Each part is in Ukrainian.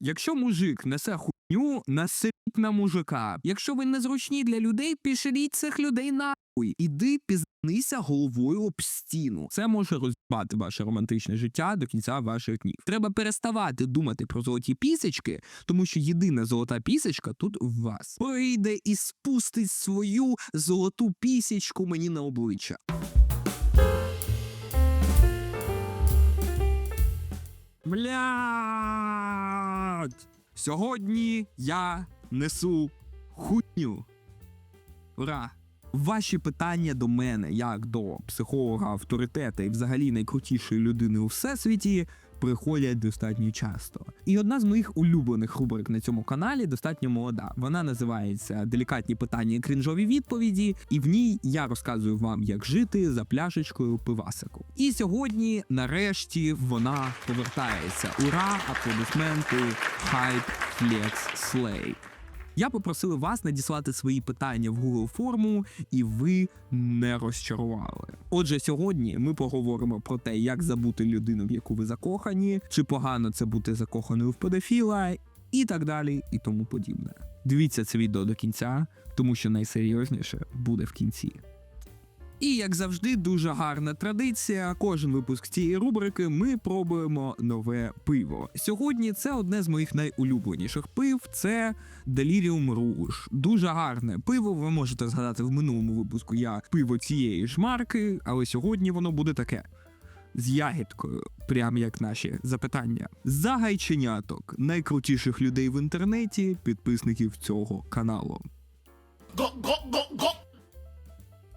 Якщо мужик несе хуйню, насипіть на мужика. Якщо ви незручні для людей, пішеліть цих людей нахуй. Іди пізнися головою об стіну. Це може розбати ваше романтичне життя до кінця ваших днів. Треба переставати думати про золоті пісечки, тому що єдина золота пісечка тут в вас. Прийде і спустить свою золоту пісечку мені на обличчя. Блядь! Сьогодні я несу хуйню. Ура! Ваші питання до мене, як до психолога, авторитета і взагалі найкрутішої людини у всесвіті, приходять достатньо часто. І одна з моїх улюблених рубрик на цьому каналі достатньо молода. Вона називається Делікатні питання і крінжові відповіді, і в ній я розказую вам, як жити за пляшечкою пивасику. І сьогодні, нарешті, вона повертається. Ура! Аплодисменти, хайп, флекс, слей. Я попросив вас надіслати свої питання в Google форму, і ви не розчарували. Отже, сьогодні ми поговоримо про те, як забути людину, в яку ви закохані, чи погано це бути закоханою в педофіла, і так далі, і тому подібне. Дивіться це відео до кінця, тому що найсерйозніше буде в кінці. І як завжди, дуже гарна традиція. Кожен випуск цієї рубрики ми пробуємо нове пиво. Сьогодні це одне з моїх найулюбленіших пив. Це Delirium Rouge. Дуже гарне пиво. Ви можете згадати в минулому випуску я пиво цієї ж марки, але сьогодні воно буде таке. З ягідкою, прям як наші запитання. За гайченяток найкрутіших людей в інтернеті, підписників цього каналу.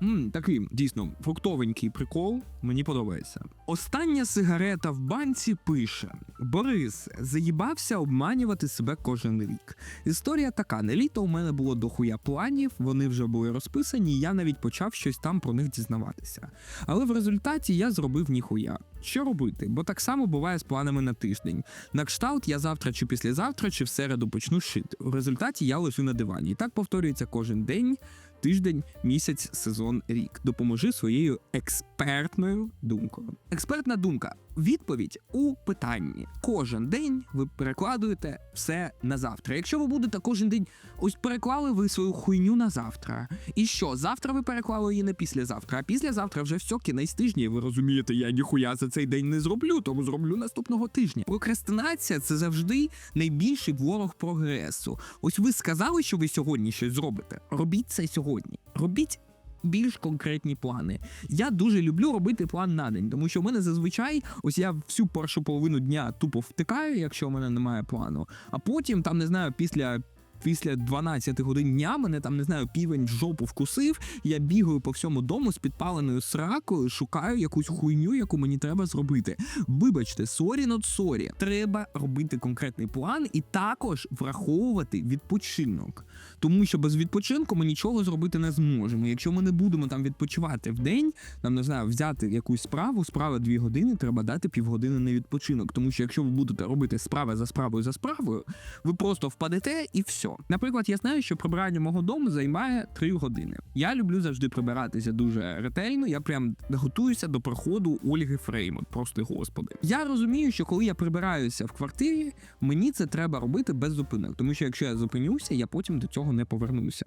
Мм, такий дійсно фруктовенький прикол. Мені подобається. Остання сигарета в банці пише: Борис заїбався обманювати себе кожен рік. Історія така: на літо у мене було дохуя планів, вони вже були розписані, я навіть почав щось там про них дізнаватися. Але в результаті я зробив ніхуя. Що робити? Бо так само буває з планами на тиждень. На кшталт я завтра чи післязавтра, чи в середу почну шити. В результаті я лежу на дивані. І так повторюється кожен день. Тиждень, місяць, сезон, рік. Допоможи своєю експертною думкою. Експертна думка. Відповідь у питанні. Кожен день ви перекладуєте все на завтра. Якщо ви будете кожен день, ось переклали ви свою хуйню на завтра. І що? Завтра ви переклали її на післязавтра, а післязавтра вже все кінець тижня. І ви розумієте, я ніхуя за цей день не зроблю, тому зроблю наступного тижня. Прокрастинація це завжди найбільший ворог прогресу. Ось ви сказали, що ви сьогодні щось зробите. Робіть це сьогодні. Робіть. Більш конкретні плани. Я дуже люблю робити план на день, тому що в мене зазвичай ось я всю першу половину дня тупо втикаю, якщо в мене немає плану. А потім, там не знаю, після. Після 12 годин дня мене там не знаю, півень в жопу вкусив. Я бігаю по всьому дому з підпаленою сракою, шукаю якусь хуйню, яку мені треба зробити. Вибачте, сорі not сорі. Треба робити конкретний план і також враховувати відпочинок. Тому що без відпочинку ми нічого зробити не зможемо. Якщо ми не будемо там відпочивати в день, нам не знаю, взяти якусь справу, справа дві години, треба дати півгодини на відпочинок. Тому що якщо ви будете робити справа за справою за справою, ви просто впадете і все. Наприклад, я знаю, що прибирання мого дому займає 3 години. Я люблю завжди прибиратися дуже ретельно. Я прям готуюся до проходу Ольги Фреймут. Просто господи. Я розумію, що коли я прибираюся в квартирі, мені це треба робити без зупинок, тому що якщо я зупинюся, я потім до цього не повернуся.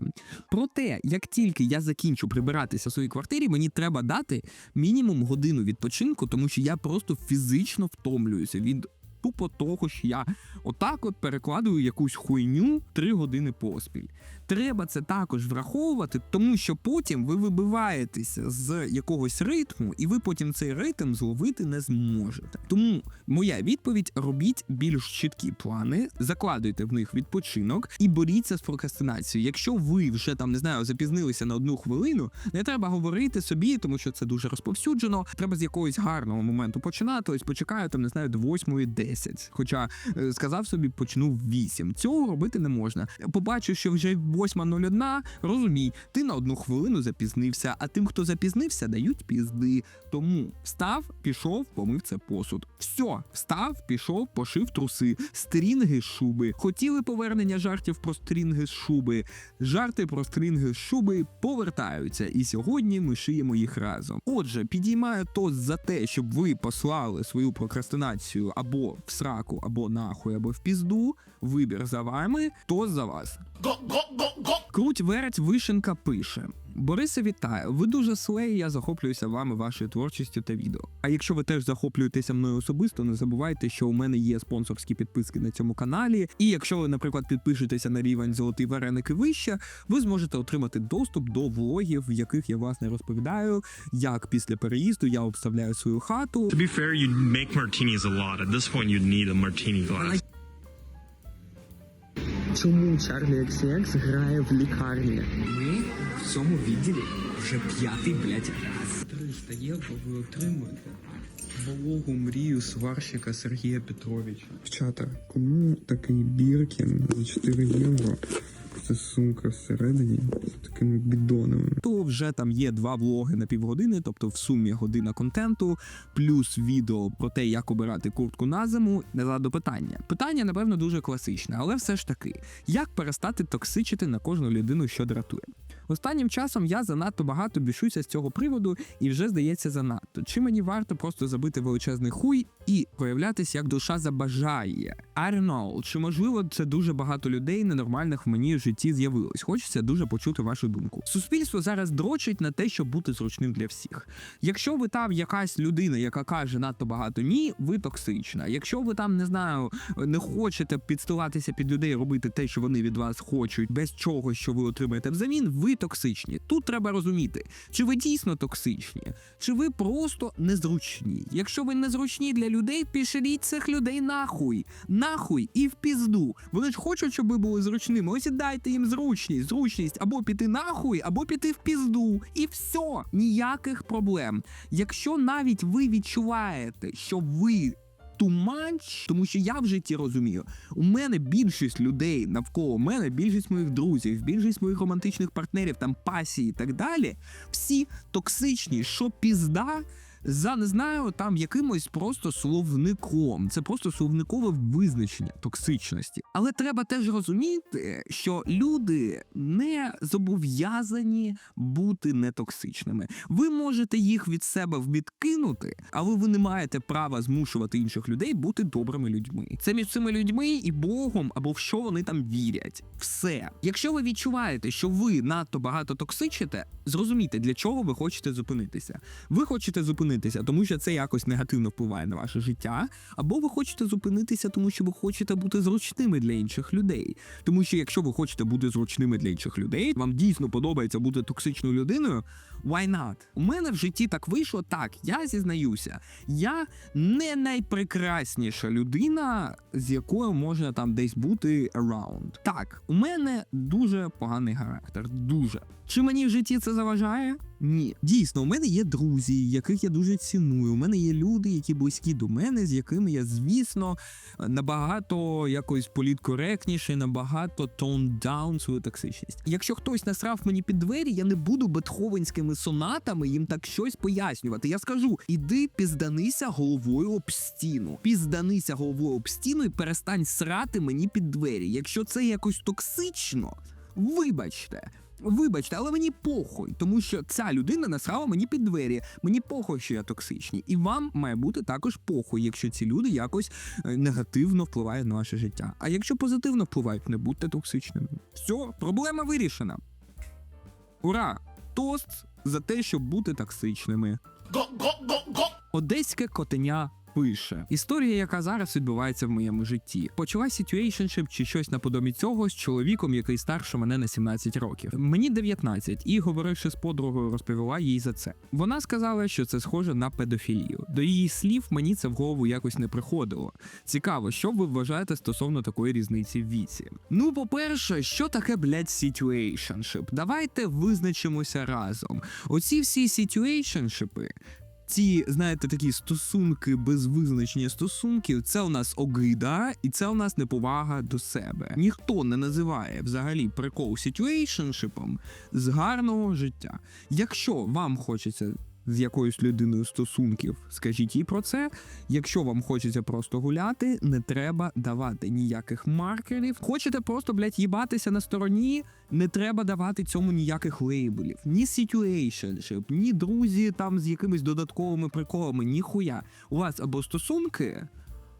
Проте, як тільки я закінчу прибиратися в своїй квартирі, мені треба дати мінімум годину відпочинку, тому що я просто фізично втомлююся від. Тупо того, що я отак от перекладую якусь хуйню три години поспіль. Треба це також враховувати, тому що потім ви вибиваєтеся з якогось ритму, і ви потім цей ритм зловити не зможете. Тому моя відповідь: робіть більш чіткі плани, закладуйте в них відпочинок і боріться з прокрастинацією. Якщо ви вже там не знаю, запізнилися на одну хвилину, не треба говорити собі, тому що це дуже розповсюджено. Треба з якогось гарного моменту починати. Ось почекаю там, не знаю, до 8.10. Хоча е, сказав собі, почну в 8. Цього робити не можна. Побачу, що вже 8.01, розумій, ти на одну хвилину запізнився, а тим, хто запізнився, дають пізди. Тому встав, пішов, помив це посуд. Все, встав, пішов, пошив труси, стрінги з шуби. Хотіли повернення жартів про стрінги з шуби. Жарти про стрінги з шуби повертаються, і сьогодні ми шиємо їх разом. Отже, підіймаю тост за те, щоб ви послали свою прокрастинацію або в сраку, або нахуй, або в пізду. Вибір за вами, тост за вас. Круть Верець Вишенка пише: Борисе, вітаю! Ви дуже слей, я захоплююся вами, вашою творчістю та відео. А якщо ви теж захоплюєтеся мною особисто, не забувайте, що у мене є спонсорські підписки на цьому каналі. І якщо ви, наприклад, підпишетеся на рівень Золотий Вареник і вище, ви зможете отримати доступ до влогів, в яких я власне розповідаю, як після переїзду я обставляю свою хату. To be fair, you'd make martinis a lot. At this point, you'd need a martini glass. Чому Чарлі XCX грає в лікарні? Ми в цьому відділі вже п'ятий блядь, раз. 300 євро ви отримуєте вологу мрію сварщика Сергія Петровича. Чата, кому такий Біркін за 4 євро? Це сумка всередині з такими бідонами. То вже там є два влоги на півгодини, тобто в сумі година контенту, плюс відео про те, як обирати куртку на зиму. Не до питання. Питання, напевно, дуже класичне, але все ж таки, як перестати токсичити на кожну людину, що дратує. Останнім часом я занадто багато бішуся з цього приводу і вже здається занадто. Чи мені варто просто забити величезний хуй і проявлятися як душа забажає? I don't know, чи можливо це дуже багато людей ненормальних в мені в житті з'явилось? Хочеться дуже почути вашу думку. Суспільство зараз дрочить на те, щоб бути зручним для всіх. Якщо ви там якась людина, яка каже надто багато ні, ви токсична. Якщо ви там не знаю, не хочете підстилатися під людей, робити те, що вони від вас хочуть, без чого, що ви отримаєте взамін, ви токсичні. Тут треба розуміти, чи ви дійсно токсичні, чи ви просто незручні. Якщо ви незручні для людей, пішеліть цих людей нахуй, нахуй і в пізду. Вони ж хочуть, щоб ви були зручними. Ось і дайте їм зручність, зручність або піти нахуй, або піти в пізду. І все, ніяких проблем. Якщо навіть ви відчуваєте, що ви too тому що я в житті розумію, у мене більшість людей навколо мене, більшість моїх друзів, більшість моїх романтичних партнерів, там пасії і так далі, всі токсичні, що пізда. За не знаю, там якимось просто словником. Це просто словникове визначення токсичності. Але треба теж розуміти, що люди не зобов'язані бути нетоксичними. Ви можете їх від себе відкинути, але ви не маєте права змушувати інших людей бути добрими людьми. Це між цими людьми і Богом або в що вони там вірять. Все. Якщо ви відчуваєте, що ви надто багато токсичите, зрозумійте, для чого ви хочете зупинитися. Ви хочете зупинитися, тому що це якось негативно впливає на ваше життя, або ви хочете зупинитися, тому що ви хочете бути зручними для інших людей. Тому що якщо ви хочете бути зручними для інших людей, вам дійсно подобається бути токсичною людиною. Why not? У мене в житті так вийшло. Так, я зізнаюся, я не найпрекрасніша людина, з якою можна там десь бути around. Так, у мене дуже поганий характер. Дуже. Чи мені в житті це заважає? Ні. Дійсно, у мене є друзі, яких я дуже ціную. У мене є люди, які близькі до мене, з якими я, звісно, набагато якось політкоректніше, набагато down свою токсичність. Якщо хтось насрав мені під двері, я не буду бетховенськими сонатами їм так щось пояснювати. Я скажу: іди пізданися головою об стіну. Пізданися головою об стіну і перестань срати мені під двері. Якщо це якось токсично, вибачте. Вибачте, але мені похуй, тому що ця людина насрала мені під двері. Мені похуй, що я токсичний. І вам має бути також похуй, якщо ці люди якось е, негативно впливають на ваше життя. А якщо позитивно впливають, не будьте токсичними. Все, проблема вирішена. Ура! Тост за те, щоб бути токсичними. Одеське котеня пише історія, яка зараз відбувається в моєму житті. Почала ситуейшншип чи щось наподобі цього з чоловіком, який старше мене на 17 років. Мені 19, і говоривши з подругою, розповіла їй за це. Вона сказала, що це схоже на педофілію. До її слів мені це в голову якось не приходило. Цікаво, що ви вважаєте стосовно такої різниці в віці. Ну, по-перше, що таке блядь, situationship? Давайте визначимося разом. Оці всі situationshipи ці, знаєте, такі стосунки без визначення стосунків, це у нас огида, і це у нас неповага до себе. Ніхто не називає взагалі прикол ситуейшншипом з гарного життя. Якщо вам хочеться з якоюсь людиною стосунків, скажіть їй про це. Якщо вам хочеться просто гуляти, не треба давати ніяких маркерів. Хочете просто, блядь, їбатися на стороні, не треба давати цьому ніяких лейблів. Ні situationship, ні друзі там з якимись додатковими приколами, ніхуя. У вас або стосунки.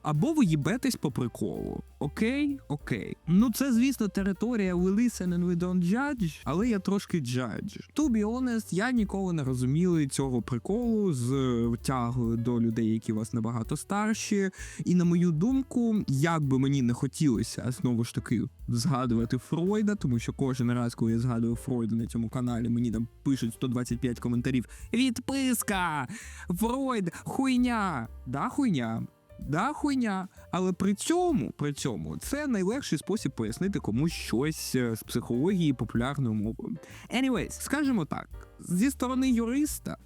Або ви їбетесь по приколу. Окей, окей. Ну це, звісно, територія we listen and we don't judge, але я трошки judge. To be honest, я ніколи не розуміли цього приколу з тягою до людей, які вас набагато старші. І на мою думку, як би мені не хотілося знову ж таки згадувати Фройда, тому що кожен раз, коли я згадую Фройда на цьому каналі, мені там пишуть 125 коментарів. Відписка! Фройд, хуйня! Да, хуйня. Да, хуйня, але при цьому, при цьому, це найлегший спосіб пояснити комусь щось е, з психології популярною мовою. Anyways, скажімо так, зі сторони юриста,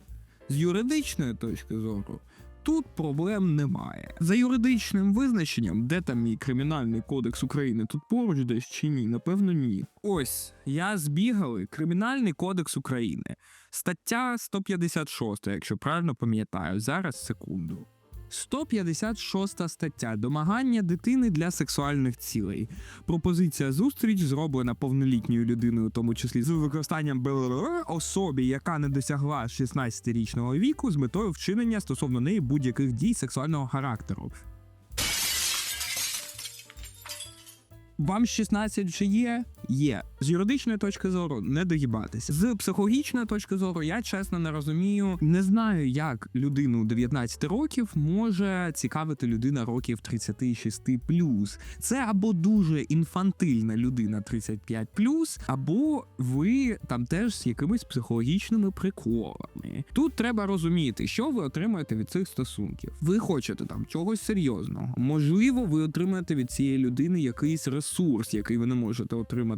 з юридичної точки зору, тут проблем немає. За юридичним визначенням, де там мій кримінальний кодекс України, тут поруч десь чи ні? Напевно, ні. Ось я збігали Кримінальний кодекс України, стаття 156, якщо правильно пам'ятаю, зараз секунду. 156 стаття домагання дитини для сексуальних цілей. Пропозиція зустріч зроблена повнолітньою людиною, у тому числі з використанням БЛР особі, яка не досягла 16-річного віку, з метою вчинення стосовно неї будь-яких дій сексуального характеру. Вам 16 вже є? Є. З юридичної точки зору не доїбатися. З психологічної точки зору я чесно не розумію. Не знаю, як людину 19 років може цікавити людина років 36 Це або дуже інфантильна людина 35 або ви там теж з якимись психологічними приколами. Тут треба розуміти, що ви отримаєте від цих стосунків. Ви хочете там чогось серйозного. Можливо, ви отримаєте від цієї людини якийсь ресурс, який ви не можете отримати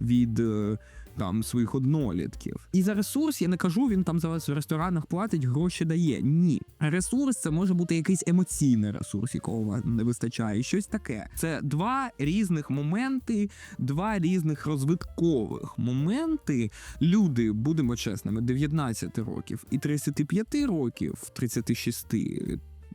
від. е, Там своїх однолітків. І за ресурс я не кажу, він там за вас в ресторанах платить, гроші дає. Ні. Ресурс це може бути якийсь емоційний ресурс, якого вам не вистачає. Щось таке. Це два різних моменти, два різних розвиткових моменти. Люди, будемо чесними, 19 років і 35 років, 36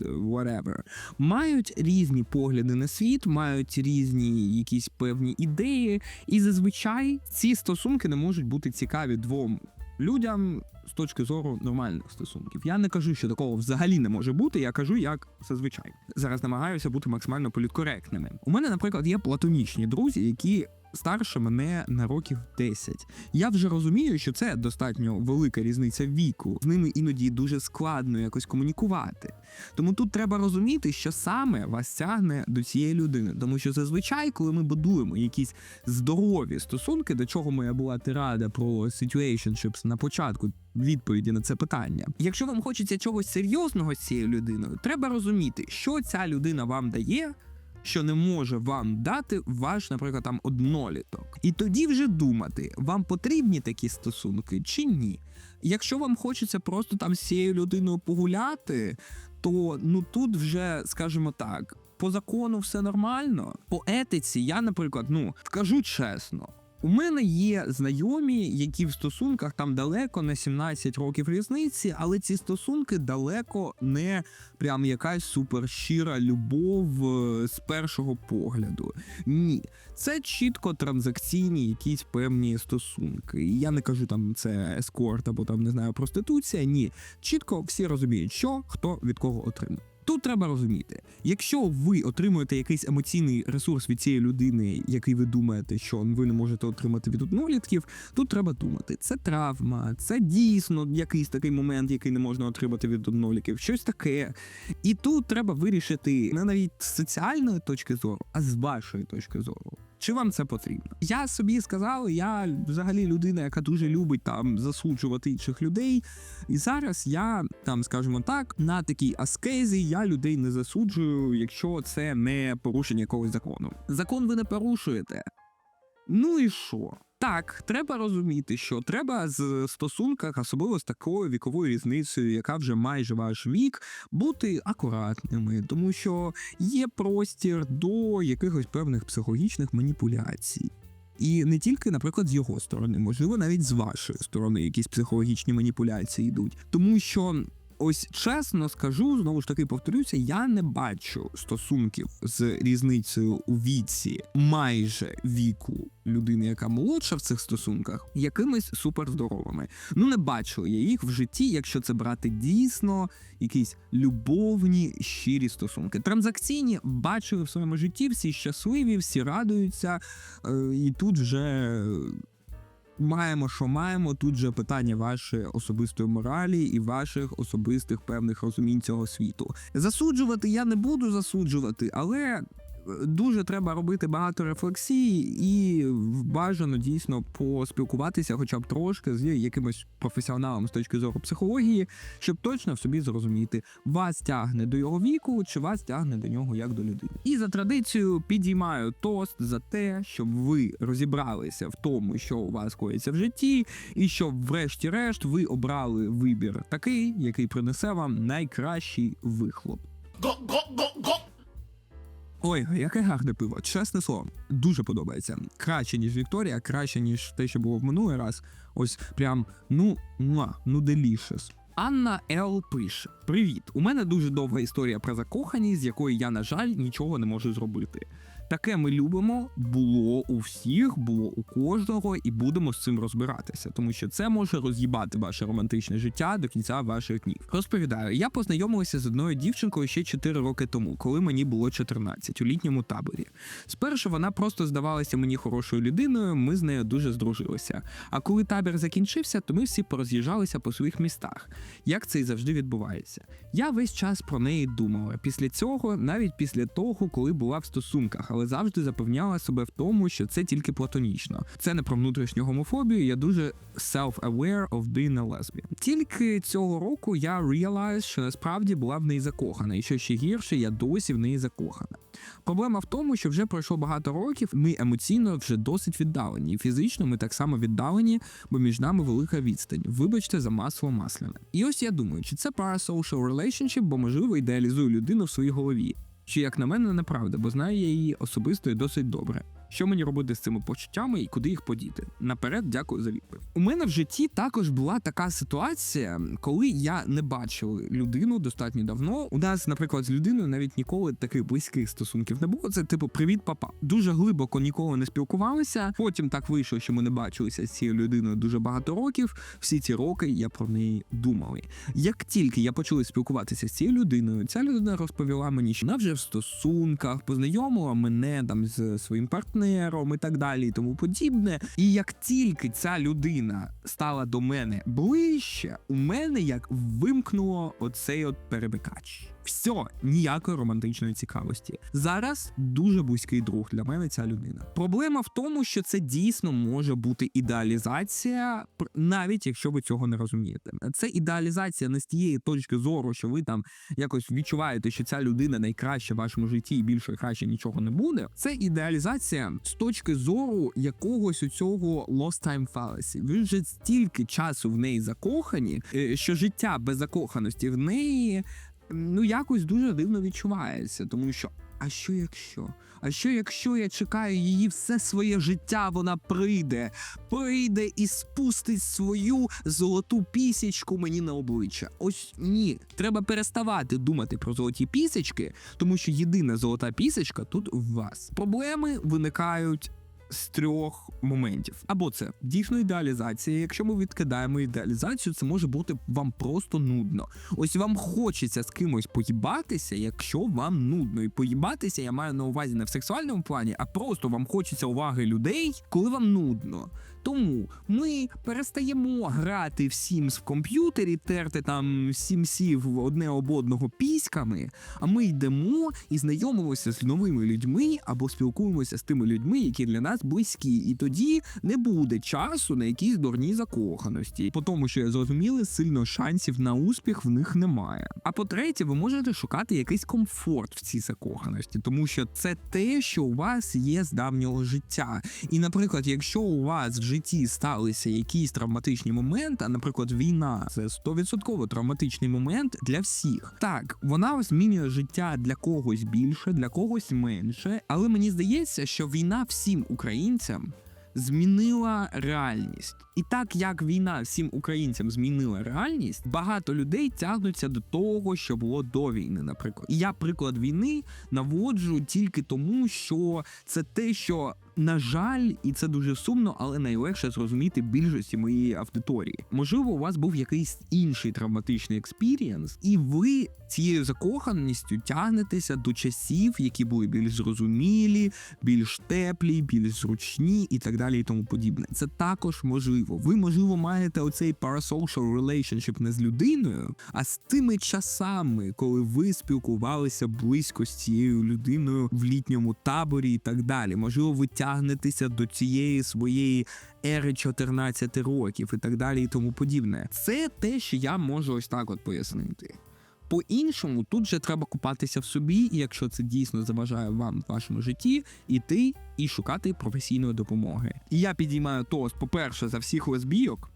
whatever, мають різні погляди на світ, мають різні якісь певні ідеї, і зазвичай ці стосунки не можуть бути цікаві двом людям з точки зору нормальних стосунків. Я не кажу, що такого взагалі не може бути. Я кажу, як зазвичай. Зараз намагаюся бути максимально політкоректними. У мене, наприклад, є платонічні друзі, які. Старше мене на років 10. Я вже розумію, що це достатньо велика різниця віку. З ними іноді дуже складно якось комунікувати. Тому тут треба розуміти, що саме вас тягне до цієї людини. Тому що зазвичай, коли ми будуємо якісь здорові стосунки, до чого моя була тирада про situationships на початку відповіді на це питання. Якщо вам хочеться чогось серйозного з цією людиною, треба розуміти, що ця людина вам дає. Що не може вам дати ваш, наприклад, там одноліток, і тоді вже думати, вам потрібні такі стосунки чи ні. Якщо вам хочеться просто там з цією людиною погуляти, то ну тут вже, скажімо так, по закону все нормально. По етиці, я, наприклад, ну скажу чесно. У мене є знайомі, які в стосунках там далеко не 17 років різниці, але ці стосунки далеко не прям якась супер щира любов е, з першого погляду. Ні, це чітко транзакційні якісь певні стосунки. Я не кажу там це ескорт або там не знаю проституція. Ні, чітко всі розуміють, що хто від кого отримує. Тут треба розуміти, якщо ви отримуєте якийсь емоційний ресурс від цієї людини, який ви думаєте, що ви не можете отримати від однолітків, тут треба думати, це травма, це дійсно якийсь такий момент, який не можна отримати від однолітків, щось таке. І тут треба вирішити не навіть з соціальної точки зору, а з вашої точки зору. Чи вам це потрібно? Я собі сказав, я взагалі людина, яка дуже любить там засуджувати інших людей. І зараз я там, скажімо так, на такій аскезі я людей не засуджую, якщо це не порушення якогось закону. Закон ви не порушуєте. Ну і що? Так, треба розуміти, що треба з стосунках, особливо з такою віковою різницею, яка вже майже ваш вік, бути акуратними, тому що є простір до якихось певних психологічних маніпуляцій. І не тільки, наприклад, з його сторони, можливо, навіть з вашої сторони якісь психологічні маніпуляції йдуть. Тому що, ось чесно скажу, знову ж таки повторюся, я не бачу стосунків з різницею у віці майже віку людини, яка молодша в цих стосунках, якимись суперздоровими. Ну не бачу я їх в житті, якщо це брати дійсно якісь любовні щирі стосунки. Транзакційні бачили в своєму житті, всі щасливі, всі радуються, е, і тут вже. Маємо, що маємо. Тут же питання вашої особистої моралі і ваших особистих певних розумінь цього світу. Засуджувати я не буду засуджувати, але дуже треба робити багато рефлексій і бажано дійсно поспілкуватися, хоча б трошки з якимось професіоналом з точки зору психології, щоб точно в собі зрозуміти, вас тягне до його віку, чи вас тягне до нього як до людини. І за традицією підіймаю тост за те, щоб ви розібралися в тому, що у вас коїться в житті, і щоб, врешті-решт, ви обрали вибір такий, який принесе вам найкращий вихлоп. Ой, яке гарне пиво, чесне слово, дуже подобається. Краще, ніж Вікторія, краще, ніж те, що було в минулий раз. Ось прям ну муа, ну делішес. Анна Л. пише: Привіт! У мене дуже довга історія про закоханість, з якої я, на жаль, нічого не можу зробити. Таке ми любимо, було у всіх, було у кожного, і будемо з цим розбиратися, тому що це може роз'їбати ваше романтичне життя до кінця ваших днів. Розповідаю, я познайомилася з одною дівчинкою ще 4 роки тому, коли мені було 14, у літньому таборі. Спершу вона просто здавалася мені хорошою людиною, ми з нею дуже здружилися. А коли табір закінчився, то ми всі пороз'їжджалися по своїх містах. Як це і завжди відбувається. Я весь час про неї думала. Після цього, навіть після того, коли була в стосунках, але завжди запевняла себе в тому, що це тільки платонічно. Це не про внутрішню гомофобію. Я дуже self-aware of being a lesbian. Тільки цього року я realized, що насправді була в неї закохана, і що ще гірше, я досі в неї закохана. Проблема в тому, що вже пройшло багато років. Ми емоційно вже досить віддалені, і фізично ми так само віддалені, бо між нами велика відстань. Вибачте за масло масляне. І ось я думаю, чи це parasocial relationship, бо можливо ідеалізую людину в своїй голові. Чи як на мене неправда, бо знаю я її особисто і досить добре. Що мені робити з цими почуттями і куди їх подіти? Наперед, дякую за відповідь. У мене в житті також була така ситуація, коли я не бачив людину достатньо давно. У нас, наприклад, з людиною навіть ніколи таких близьких стосунків не було. Це типу привіт, папа. Дуже глибоко ніколи не спілкувалися. Потім так вийшло, що ми не бачилися з цією людиною дуже багато років. Всі ці роки я про неї думав. Як тільки я почала спілкуватися з цією людиною, ця людина розповіла мені, що вона вже в стосунках, познайомила мене там з своїм партнером і так далі, і тому подібне. І як тільки ця людина стала до мене ближче, у мене як вимкнуло оцей от перемикач. Все, ніякої романтичної цікавості. Зараз дуже близький друг для мене ця людина. Проблема в тому, що це дійсно може бути ідеалізація, навіть якщо ви цього не розумієте. Це ідеалізація не з тієї точки зору, що ви там якось відчуваєте, що ця людина найкраща в вашому житті і більше краще нічого не буде. Це ідеалізація з точки зору якогось у цього lost time fallacy. Ви вже стільки часу в неї закохані, е, що життя без закоханості в неї ну якось дуже дивно відчувається, тому що. А що якщо? А що якщо я чекаю її все своє життя, вона прийде, прийде і спустить свою золоту пісічку мені на обличчя? Ось ні, треба переставати думати про золоті пісечки, тому що єдина золота пісечка тут в вас. Проблеми виникають з трьох моментів. Або це дійсно ідеалізація. Якщо ми відкидаємо ідеалізацію, це може бути вам просто нудно. Ось вам хочеться з кимось поїбатися, якщо вам нудно. І поїбатися я маю на увазі не в сексуальному плані, а просто вам хочеться уваги людей, коли вам нудно. Тому ми перестаємо грати в Sims в комп'ютері, терти там сімсів одне об одного піськами, а ми йдемо і знайомимося з новими людьми або спілкуємося з тими людьми, які для нас близькі, і тоді не буде часу на якісь дурні закоханості. По тому, що я зрозуміли, сильно шансів на успіх в них немає. А по-третє, ви можете шукати якийсь комфорт в цій закоханості, тому що це те, що у вас є з давнього життя. І, наприклад, якщо у вас в житті сталися якісь травматичні моменти, а, наприклад, війна це 100% травматичний момент для всіх. Так, вона змінює життя для когось більше, для когось менше. Але мені здається, що війна всім українцям. Змінила реальність, і так як війна всім українцям змінила реальність, багато людей тягнуться до того, що було до війни. Наприклад, і я приклад війни наводжу тільки тому, що це те, що на жаль, і це дуже сумно, але найлегше зрозуміти більшості моєї аудиторії. Можливо, у вас був якийсь інший травматичний експірієнс, і ви цією закоханістю тягнетеся до часів, які були більш зрозумілі, більш теплі, більш зручні і так далі, і тому подібне. Це також можливо. Ви, можливо, маєте оцей parasocial relationship не з людиною, а з тими часами, коли ви спілкувалися близько з цією людиною в літньому таборі і так далі. Можливо, ви тягнетеся до цієї своєї ери 14 років і так далі, і тому подібне. Це те, що я можу ось так от пояснити. По-іншому, тут же треба купатися в собі, і якщо це дійсно заважає вам в вашому житті, іти і шукати професійної допомоги. І я підіймаю тост, по-перше, за всіх лесбійок.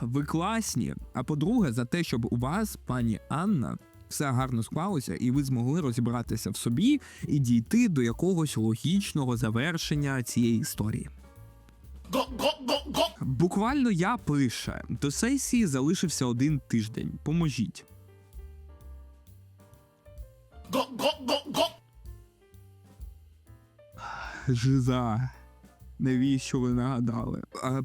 Ви класні. А по-друге, за те, щоб у вас, пані Анна, все гарно склалося, і ви змогли розібратися в собі і дійти до якогось логічного завершення цієї історії. Буквально я пише до сесії залишився один тиждень. Поможіть. Жиза. Навіщо ви нагадали?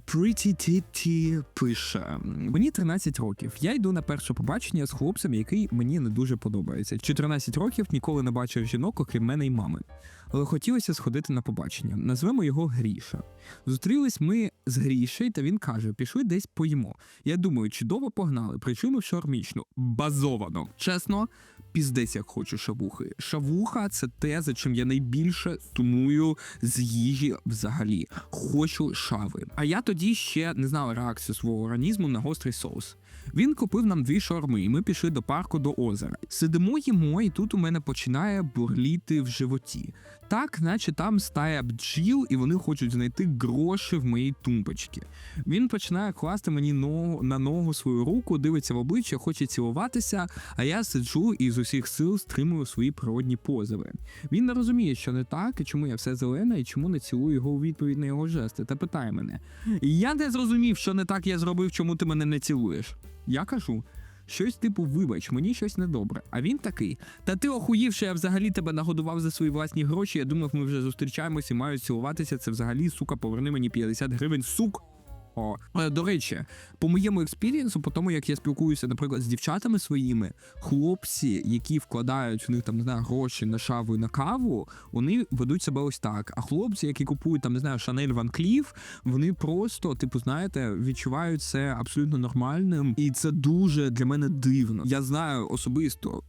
Pretty Titty пише: Мені 13 років. Я йду на перше побачення з хлопцем, який мені не дуже подобається. 14 років ніколи не бачив жінок, окрім мене і мами. Але хотілося сходити на побачення. Назвемо його Гріша. Зустрілись ми з Грішею, та він каже: пішли десь поїмо. Я думаю, чудово погнали, причому шаурмічну. Базовано. Чесно, піздець, як хочу шавухи. Шавуха це те, за чим я найбільше туную з їжі взагалі. Хочу шави. А я тоді ще не знав реакцію свого організму на гострий соус. Він купив нам дві шаурми, і ми пішли до парку до озера. Сидимо їмо, і тут у мене починає бурліти в животі. Так, наче там стая бджіл, і вони хочуть знайти гроші в моїй тумбочці. Він починає класти мені ногу на ногу свою руку, дивиться в обличчя, хоче цілуватися, а я сиджу і з усіх сил стримую свої природні позови. Він не розуміє, що не так, і чому я все зелене, і чому не цілую його у відповідь на його жести, та питає мене: Я не зрозумів, що не так я зробив, чому ти мене не цілуєш. Я кажу. Щось типу, вибач, мені щось недобре. А він такий. Та ти охуїв, що я взагалі тебе нагодував за свої власні гроші. Я думав, ми вже зустрічаємось і мають цілуватися. Це взагалі, сука, поверни мені 50 гривень, сук. О, Е, до речі, по моєму експірієнсу, по тому як я спілкуюся, наприклад, з дівчатами своїми, хлопці, які вкладають в них там не знаю гроші на шаву і на каву, вони ведуть себе ось так. А хлопці, які купують там не знаю Шанель Ван Кліф, вони просто, типу, знаєте, відчувають це абсолютно нормальним, і це дуже для мене дивно. Я знаю особисто.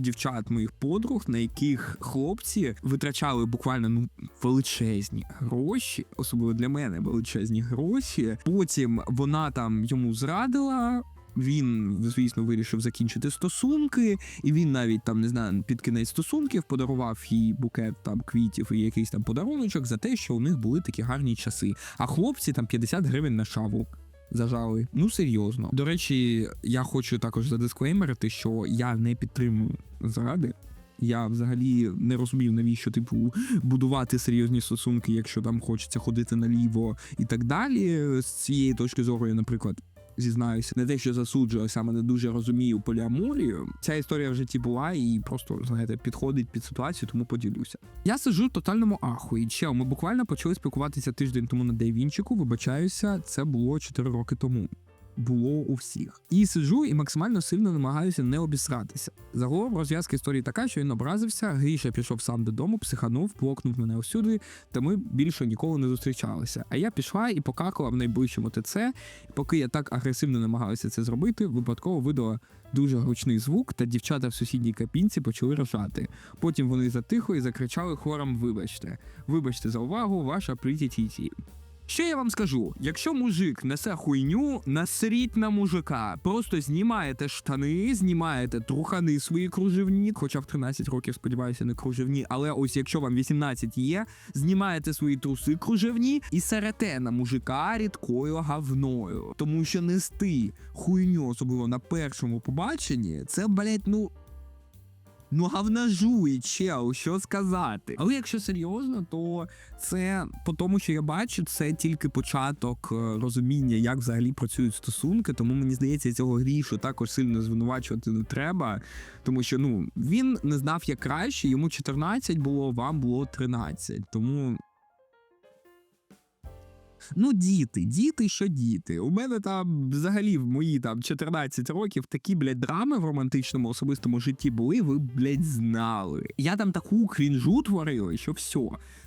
Дівчат моїх подруг, на яких хлопці витрачали буквально ну величезні гроші, особливо для мене величезні гроші. Потім вона там йому зрадила. Він, звісно, вирішив закінчити стосунки, і він навіть там не знаю, під кінець стосунків подарував їй букет там квітів і якийсь там подаруночок за те, що у них були такі гарні часи. А хлопці там 50 гривень на шаву. Зажали. Ну серйозно. До речі, я хочу також задисклеймерити, що я не підтримую зради. Я взагалі не розумів, навіщо типу будувати серйозні стосунки, якщо там хочеться ходити наліво і так далі. З цієї точки зору, я, наприклад, зізнаюся, не те, що засуджую, саме не дуже розумію поліаморію. Ця історія в житті була і просто знаєте, підходить під ситуацію, тому поділюся. Я сижу в тотальному ахуї. Чел, ми буквально почали спілкуватися тиждень тому на Дейвінчику. Вибачаюся, це було 4 роки тому. Було у всіх. І сиджу і максимально сильно намагаюся не обісратися. Загалом розв'язка історії така, що він образився, Гріша пішов сам додому, психанув, блокнув мене усюди, та ми більше ніколи не зустрічалися. А я пішла і покакала в найближчому ТЦ. Поки я так агресивно намагалася це зробити, випадково видала дуже гучний звук, та дівчата в сусідній кабінці почали рожати. Потім вони затихли і закричали хором: Вибачте, вибачте за увагу, ваша приті тіті. Що я вам скажу? Якщо мужик несе хуйню, насріть на мужика. Просто знімаєте штани, знімаєте трухани свої кружевні, хоча в 13 років, сподіваюся, не кружевні, але ось якщо вам 18 є, знімаєте свої труси кружевні і серете на мужика рідкою гавною. Тому що нести хуйню, особливо на першому побаченні, це, блять, ну. Ну, гавнажує, чел, що сказати. Але якщо серйозно, то це по тому, що я бачу, це тільки початок е, розуміння, як взагалі працюють стосунки. Тому мені здається, цього грішу також сильно звинувачувати не треба. Тому що ну він не знав як краще, йому 14 було, вам було 13. Тому. Ну, діти, діти, що діти. У мене там взагалі в мої там 14 років такі, блядь, драми в романтичному особистому житті були, ви, блядь, знали. Я там таку крінжу творила, що все.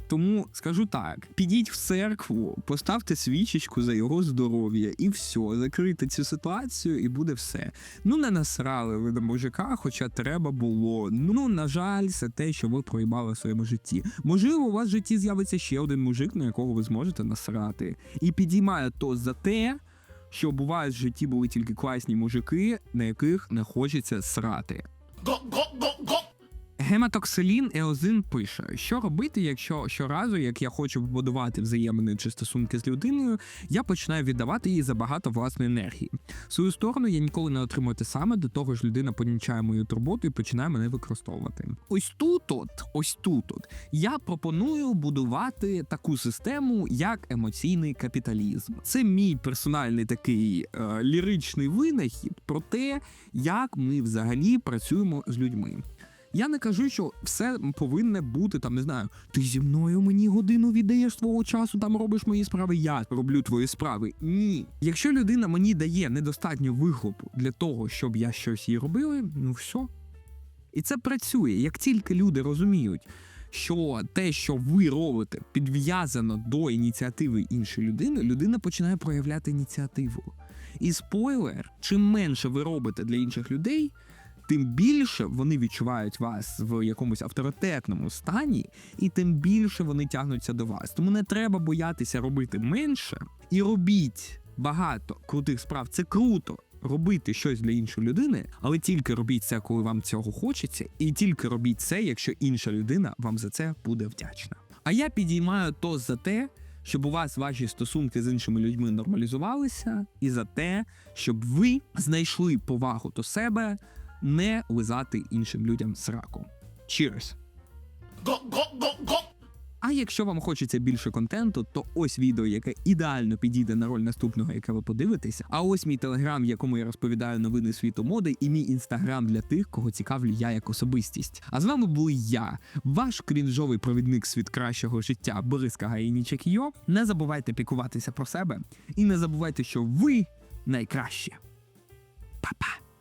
Тому скажу так: підіть в церкву, поставте свічечку за його здоров'я, і все, закрийте цю ситуацію, і буде все. Ну, не насрали ви на мужика, хоча треба було. Ну, на жаль, це те, що ви проїбали в своєму житті. Можливо, у вас в житті з'явиться ще один мужик, на якого ви зможете насрати. І підіймає то за те. Що буває в житті були тільки класні мужики, на яких не хочеться срати. Гематоксилін Еозин пише, що робити, якщо щоразу, як я хочу вбудувати взаємини чи стосунки з людиною, я починаю віддавати їй забагато власної енергії. Свою сторону я ніколи не отримую те саме, до того ж людина помічає мою турботу і починає мене використовувати. Ось тут, от, ось тут, от я пропоную будувати таку систему, як емоційний капіталізм. Це мій персональний такий е, ліричний винахід про те, як ми взагалі працюємо з людьми. Я не кажу, що все повинне бути там, не знаю, ти зі мною мені годину віддаєш свого часу, там робиш мої справи, я роблю твої справи. Ні. Якщо людина мені дає недостатньо вихлопу для того, щоб я щось їй робила, ну все. І це працює. Як тільки люди розуміють, що те, що ви робите, підв'язано до ініціативи іншої людини, людина починає проявляти ініціативу. І спойлер, чим менше ви робите для інших людей, тим більше вони відчувають вас в якомусь авторитетному стані, і тим більше вони тягнуться до вас. Тому не треба боятися робити менше і робіть багато крутих справ. Це круто. Робити щось для іншої людини, але тільки робіть це, коли вам цього хочеться, і тільки робіть це, якщо інша людина вам за це буде вдячна. А я підіймаю то за те, щоб у вас ваші стосунки з іншими людьми нормалізувалися, і за те, щоб ви знайшли повагу до себе, не лизати іншим людям сраку. Cheers! А якщо вам хочеться більше контенту, то ось відео, яке ідеально підійде на роль наступного, яке ви подивитеся. А ось мій телеграм, в якому я розповідаю новини світу моди, і мій інстаграм для тих, кого цікавлю я як особистість. А з вами був я, ваш крінжовий провідник світ кращого життя Борис Кагаїнічек Йо. Не забувайте пікуватися про себе і не забувайте, що ви найкраще. Па-па!